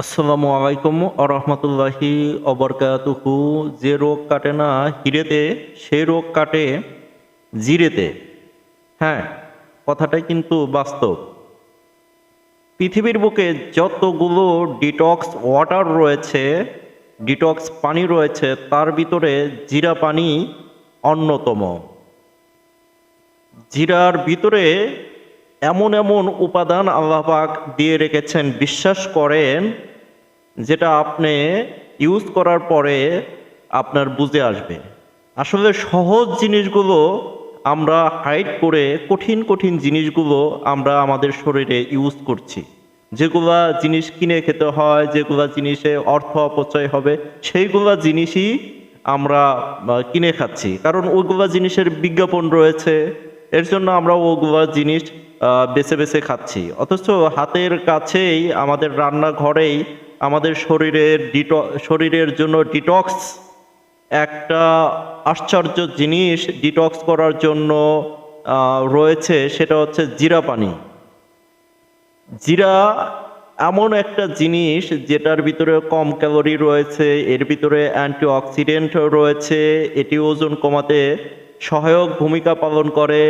আসসালামু আলাইকুম আরহামতুল্লাহি অবরকাতুহু যে রোগ কাটে না, হিরেতে, সেই রোগ কাটে জিরেতে। হ্যাঁ কথাটাই কিন্তু বাস্তব। পৃথিবীর বুকে যতগুলো ডিটক্স ওয়াটার রয়েছে, ডিটক্স পানি রয়েছে, তার ভিতরে জিরা পানি অন্যতম। জিরার ভিতরে এমন এমন উপাদান আল্লাপাক দিয়ে রেখেছেন, বিশ্বাস করেন যেটা আপনি ইউজ করার পরে আপনার বুঝে আসবে। আসলে সহজ জিনিসগুলো আমরা হাইড করে কঠিন কঠিন জিনিসগুলো আমরা আমাদের শরীরে ইউজ করছি। যেগুলা জিনিস কিনে খেতে হয়, যেগুলা জিনিসে অর্থ অপচয় হবে, সেইগুলা জিনিসই আমরা কিনে খাচ্ছি। কারণ ওইগুলা জিনিসের বিজ্ঞাপন রয়েছে, এর জন্য আমরা ওগুলা জিনিস বেছে বেছে খাচ্ছি। অথচ হাতের কাছেই আমাদের রান্নাঘরেই আমাদের শরীরের ডিট, শরীরের জন্য ডিটক্স একটা আশ্চর্য জিনিস ডিটক্স করার জন্য রয়েছে, সেটা হচ্ছে জিরা পানি। জিরা এমন একটা জিনিস যেটার ভিতরে কম ক্যালোরি রয়েছে, এর ভিতরে অ্যান্টিঅক্সিডেন্ট রয়েছে, এটি ওজন কমাতে সহায়ক ভূমিকা পালন করে,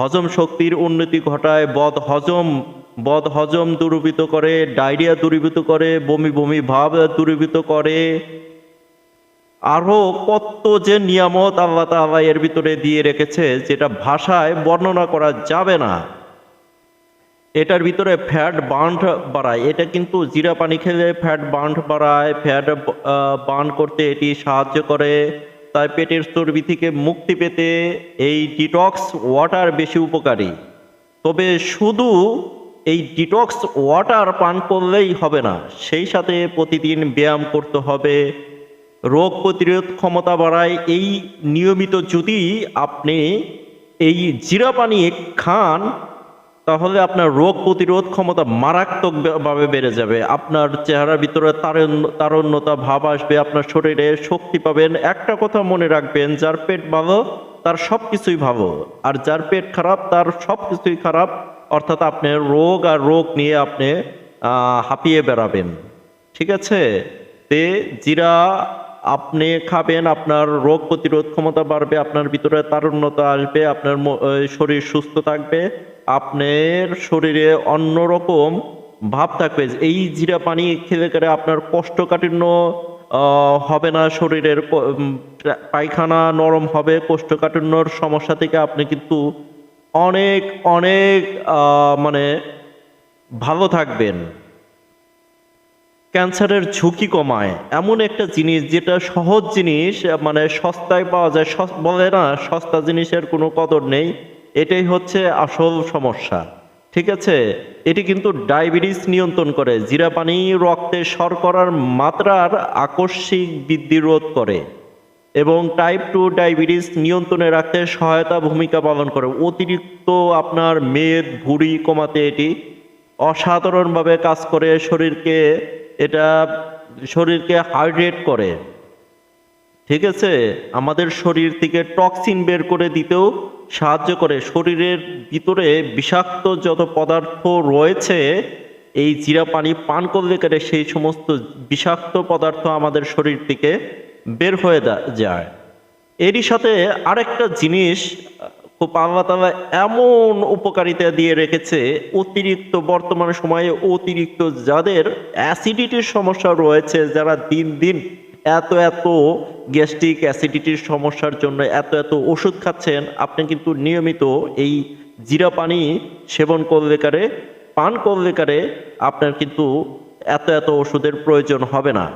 হজম শক্তির উন্নতি ঘটায়, বদ হজম বদ হজম দূরীভূত করে, ডায়রিয়া দূরীভূত করে, বমি বমি ভাব দূরীভূত করে। আরও কত যে নিয়ামত আল্লাহ তাআলা এর ভিতরে দিয়ে রেখেছে, যেটা ভাষায় বর্ণনা করা যাবে না। এটার ভিতরে ফ্যাট বার্ন বাড়ায়। এটা কিন্তু জিরা পানি খেলে ফ্যাট বার্ন বাড়ায়। ফ্যাট বার্ন করতে এটি সাহায্য করে। তাই পেটের চর্বি থেকে মুক্তি পেতে এই ডিটক্স ওয়াটার বেশি উপকারী। তবে শুধু এই ডিটক্স ওয়াটার পান করলেই হবে না। সেই সাথে প্রতিদিন ব্যায়াম করতে হবে। রোগ প্রতিরোধ ক্ষমতা বাড়ায়। এই নিয়মিত যদি আপনি এই জিরা পানি খান, তাহলে আপনার রোগ প্রতিরোধ ক্ষমতা মারাত্মকভাবে বেড়ে যাবে। আপনার চেহারার ভিতরে তারুণ্য, তারুণ্যতা ভাব আসবে, আপনার শরীরে শক্তি পাবেন। একটা কথা মনে রাখবেন, যার পেট ভালো, তার সব কিছুই ভালো। আর যার পেট খারাপ, তার সব কিছুই খারাপ। অর্থাৎ আপনার রোগ আর রোগ নিয়ে আপনি হাঁপিয়ে বেড়াবেন। ঠিক আছে? তে জিরা আপনি খাবেন আপনার রোগ প্রতিরোধ ক্ষমতা বাড়বে আপনার ভিতরে তারুণ্যতা আসবে আপনার শরীর সুস্থ থাকবে আপনার শরীরে অন্যরকম ভাব থাকবে। এই জিরা পানি খেলে করে আপনার কোষ্ঠকাঠিন্য আহ, হবে না শরীরের পায়খানা নরম হবে কোষ্ঠকাঠিন্যর সমস্যা থেকে আপনি কিন্তু অনেক অনেক মানে ভালো থাকবেন। ক্যান্সারের ঝুঁকি কমায়। এমন একটা জিনিস যেটা সহজ জিনিস মানে সস্তায় পাওয়া যায় বলে না, সস্তা জিনিসের কোনো কদর নেই। এটাই হচ্ছে আসল সমস্যা। ঠিক আছে? এটি কিন্তু ডায়াবেটিস নিয়ন্ত্রণ করে। জিরা পানি রক্তে শর্করার মাত্রার আকস্মিক বৃদ্ধি রোধ করে। এবং টাইপ টু ডায়াবেটিস নিয়ন্ত্রণে রাখতে সহায়তা ভূমিকা পালন করে। অতিরিক্ত আপনার মেদ, ভুঁড়ি কমাতে এটি অসাধারণভাবে কাজ করে, শরীরকে এটা, শরীরকে হাইড্রেট করে। ঠিক আছে? আমাদের শরীর থেকে টক্সিন বের করে দিতেও সাহায্য করে। শরীরের ভিতরে বিষাক্ত যত পদার্থ রয়েছে, এই জিরা পানি পান করলে করে সেই সমস্ত বিষাক্ত পদার্থ আমাদের শরীর থেকে বের হয়ে যায়। এরই সাথে আরেকটা জিনিস খুব আল্লাহ তাআলা এমন উপকারিতা দিয়ে রেখেছে, অতিরিক্ত বর্তমান সময়ে অতিরিক্ত যাদের অ্যাসিডিটির সমস্যা রয়েছে, যারা দিন দিন এত এত গ্যাস্ট্রিক অ্যাসিডিটির সমস্যার জন্য এত এত ওষুধ খাচ্ছেন, আপনি কিন্তু নিয়মিত এই জিরা পানি সেবন করলে কারে, পান করলে কারে আপনার কিন্তু এত এত ওষুধের প্রয়োজন হবে না।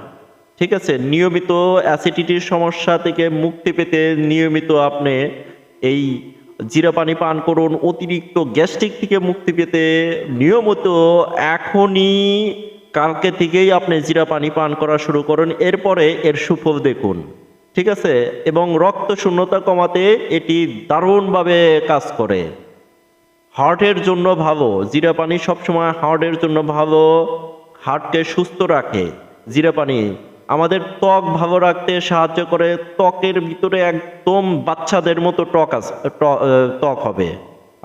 ঠিক আছে, নিয়মিত অ্যাসিডিটির সমস্যা থেকে মুক্তি পেতে নিয়মিত আপনি এই জিরা পানি পান করুন, অতিরিক্ত গ্যাস্ট্রিক থেকে মুক্তি পেতে নিয়মিত এখনই কালকে থেকেই আপনি জিরা পানি পান করা শুরু করুন, এরপরে এর সুফল দেখুন, ঠিক আছে? এবং রক্ত শূন্যতা কমাতে এটি দারুণভাবে কাজ করে। হার্টের জন্য ভালো, জিরা পানি সবসময় হার্টের জন্য ভালো, হার্টকে সুস্থ রাখে, জিরা পানি আমাদের ত্বক ভালো রাখতে সাহায্য করে, ত্বকের ভিতরে একদম বাচ্চাদের মতো টক আছে ত্বক হবে।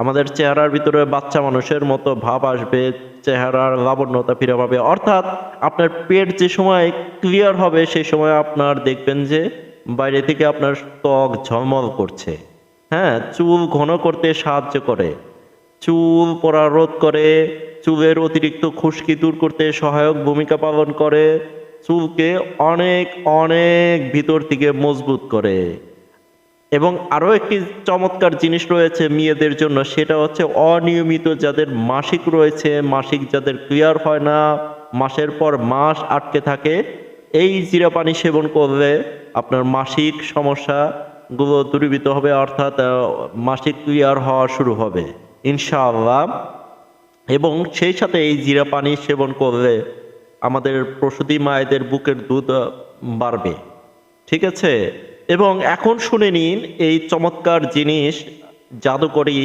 আমাদের চেহারার ভিতরে বাচ্চা মানুষের মতো ভাব আসবে, চেহারার লাবণ্যতা ফিরে পাবে। অর্থাৎ আপনার পেট যে সময় ক্লিয়ার হবে সেই সময় আপনার দেখবেন যে বাইরে থেকে আপনার ত্বক ঝলমল করছে। হ্যাঁ চুল ঘন করতে সাহায্য করে। চুল পড়া রোধ করে, চুলের অতিরিক্ত খুশকি দূর করতে সহায়ক ভূমিকা পালন করে। চুলকে অনেক অনেক ভিতর থেকে মজবুত করে। এবং আরও একটি চমৎকার জিনিস রয়েছে মেয়েদের জন্য, সেটা হচ্ছে অনিয়মিত যাদের মাসিক রয়েছে, মাসিক যাদের ক্লিয়ার হয় না, মাসের পর মাস আটকে থাকে, এই জিরা পানি সেবন করলে আপনার মাসিক সমস্যাগুলো দূরীভূত হবে, অর্থাৎ মাসিক ক্লিয়ার হওয়া শুরু হবে, ইনশাআল্লাহ। এবং সেই সাথে এই জিরা পানি সেবন করলে আমাদের প্রসূতি মায়েদের বুকের দুধ বাড়বে। ঠিক আছে? এবং এখন শুনে নিন এই চমৎকার জিনিস, জাদুকরি,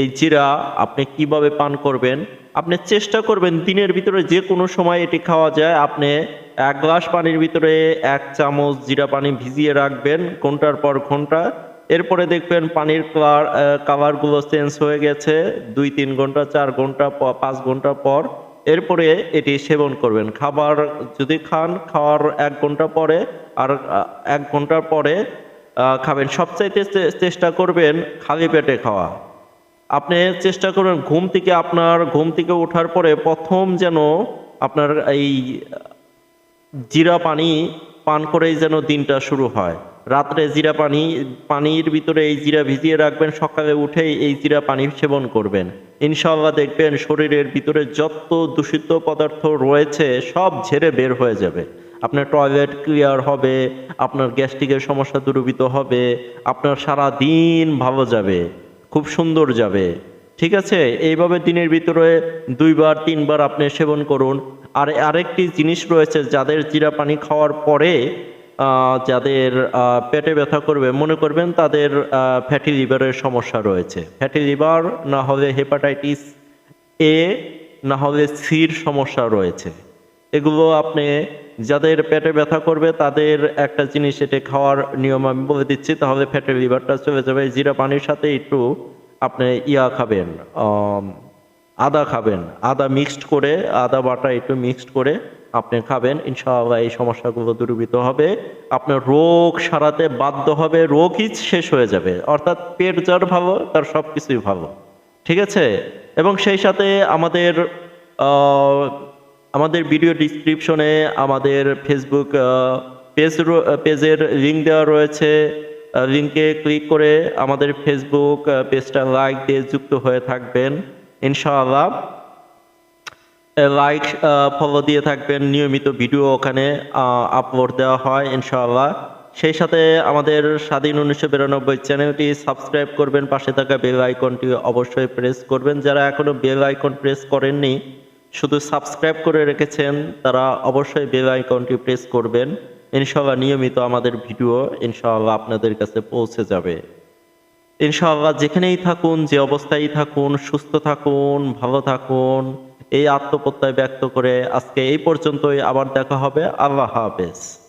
এই জিরা আপনি কীভাবে পান করবেন। আপনি চেষ্টা করবেন দিনের ভিতরে যে কোনো সময় এটি খাওয়া যায়। আপনি এক গ্লাস পানির ভিতরে এক চামচ জিরা পানি ভিজিয়ে রাখবেন ঘণ্টার পর ঘণ্টা। এরপরে দেখবেন পানির কালার কালারগুলো চেঞ্জ হয়ে গেছে। দুই, তিন ঘণ্টা, চার ঘণ্টা পাঁচ ঘণ্টা পর এরপরে এটি সেবন করবেন। খাবার যদি খান, খাওয়ার এক ঘণ্টা পরে আর এক ঘণ্টা পরে খাবেন। সবচাইতে চেষ্টা করবেন খালি পেটে খাওয়া। আপনি চেষ্টা করবেন ঘুম থেকে আপনার, ঘুম থেকে ওঠার পরে প্রথম যেন আপনার এই জিরা পানি পান করেই যেন দিনটা শুরু হয়। রাত্রে জিরা পানি, পানির ভিতরে এই জিরা ভিজিয়ে রাখবেন, সকালে উঠেই এই জিরা পানি সেবন করবেন। ইনশাআল্লাহ দেখবেন শরীরের ভিতরে যত দূষিত পদার্থ রয়েছে, সব ঝেড়ে বের হয়ে যাবে। আপনার টয়লেট ক্লিয়ার হবে, আপনার গ্যাস্ট্রিকের সমস্যা দূরীভূত হবে, আপনার সারা দিন ভালো যাবে, খুব সুন্দর যাবে। ঠিক আছে? এইভাবে দিনের ভিতরে দুইবার, তিনবার আপনি সেবন করুন। আর আরেকটি জিনিস রয়েছে, যাদের জিরা পানি খাওয়ার পরে যাদের পেটে ব্যথা করবে, মনে করবেন তাদের ফ্যাটি লিভারের সমস্যা রয়েছে। ফ্যাটি লিভার না হলে হেপাটাইটিস এ না হলে সির সমস্যা রয়েছে। এগুলো আপনি যাদের পেটে ব্যথা করবে, তাদের একটা জিনিস এটা খাওয়ার নিয়ম আমি বলে দিচ্ছি, তাহলে ফ্যাটি লিভারটা চলে যাবে। জিরা পানির সাথে একটু আপনি ইয়া খাবেন আদা খাবেন। আদা মিক্সড করে, আদা বাটা একটু মিক্সড করে আপনি খাবেন, ইনশাআল্লাহ এই সমস্যাগুলো দূরীভূত হবে। আপনার রোগ সারাতে বাধ্য হবে, রোগই শেষ হয়ে যাবে। অর্থাৎ পেট যার ভালো, তার সব কিছুই ভালো। ঠিক আছে? এবং সেই সাথে আমাদের আমাদের ভিডিও ডিসক্রিপশনে আমাদের ফেসবুক পেজ পেজের লিঙ্ক দেওয়া রয়েছে। লিঙ্কে ক্লিক করে আমাদের ফেসবুক পেজটা লাইক দিয়ে যুক্ত হয়ে থাকবেন, ইনশাআল্লাহ। লাইক ফলো দিয়ে থাকবেন। নিয়মিত ভিডিও ওখানে আপলোড দেওয়া হয়, ইনশাআল্লাহ। সেই সাথে আমাদের স্বাধীন উনিশশো বিরানব্বই চ্যানেলটি সাবস্ক্রাইব করবেন। পাশে থাকা বেল আইকনটি অবশ্যই প্রেস করবেন। যারা এখনও বেল আইকন প্রেস করেননি, শুধু সাবস্ক্রাইব করে রেখেছেন, তারা অবশ্যই বেল আইকনটি প্রেস করবেন। ইনশাআল্লাহ নিয়মিত আমাদের ভিডিও ইনশাআল্লাহ আপনাদের কাছে পৌঁছে যাবে। ইনশাআল্লাহ যেখানেই থাকুন, যে অবস্থায় থাকুন, সুস্থ থাকুন, ভালো থাকুন। এই আত্মপ্রত্যয় ব্যক্ত করে আজকে এই পর্যন্তই আবার দেখা হবে। আল্লাহ হাফেজ।